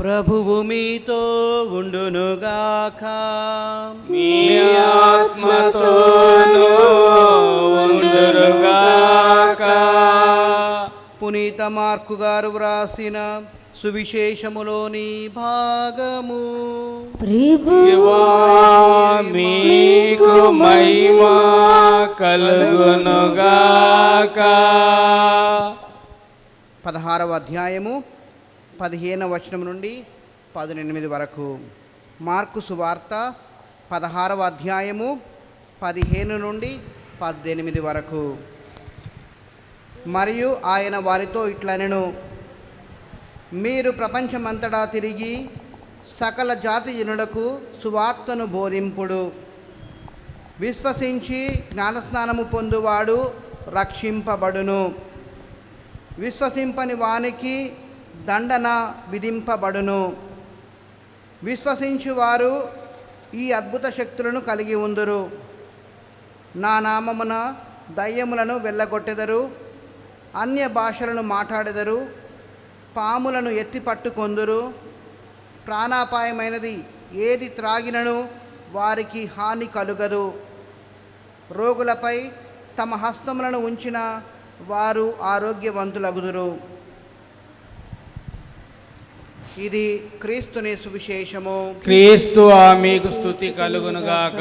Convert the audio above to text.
ప్రభువు మీతో ఉండునుగాక. మీ ఆత్మతోనూ ఉండురుగాక పునీత మార్కు గారు వ్రాసిన సువిశేషములోని భాగము. మీకు మహిమ కలుగునుగాక. పదహారవ అధ్యాయము పదిహేను వచనం నుండి పదినెనిమిది వరకు. మార్కు సువార్త పదహారవ అధ్యాయము పదిహేను నుండి పద్దెనిమిది వరకు. మరియు ఆయన వారితో ఇట్లనెను మీరు ప్రపంచమంతటా తిరిగి సకల జాతి జనులకు సువార్తను బోధింపుడు. విశ్వసించి జ్ఞానస్నానము పొందువాడు రక్షింపబడును. విశ్వసింపని వానికి దండన విధింపబడును. విశ్వసించువారు ఈ అద్భుత శక్తులను కలిగి ఉందురు. నా నామమున దయ్యములను వెళ్ళగొట్టెదరు అన్య భాషలను మాట్లాడెదరు పాములను ఎత్తి పట్టుకొందురు. ప్రాణాపాయమైనది ఏది త్రాగినను వారికి హాని కలుగదు. రోగులపై తమ హస్తములను ఉంచిన వారు ఆరోగ్యవంతులగుదురు. ఇది క్రీస్తుని సువిశేషము క్రీస్తు మీకు స్థుతి కలుగునుగాక.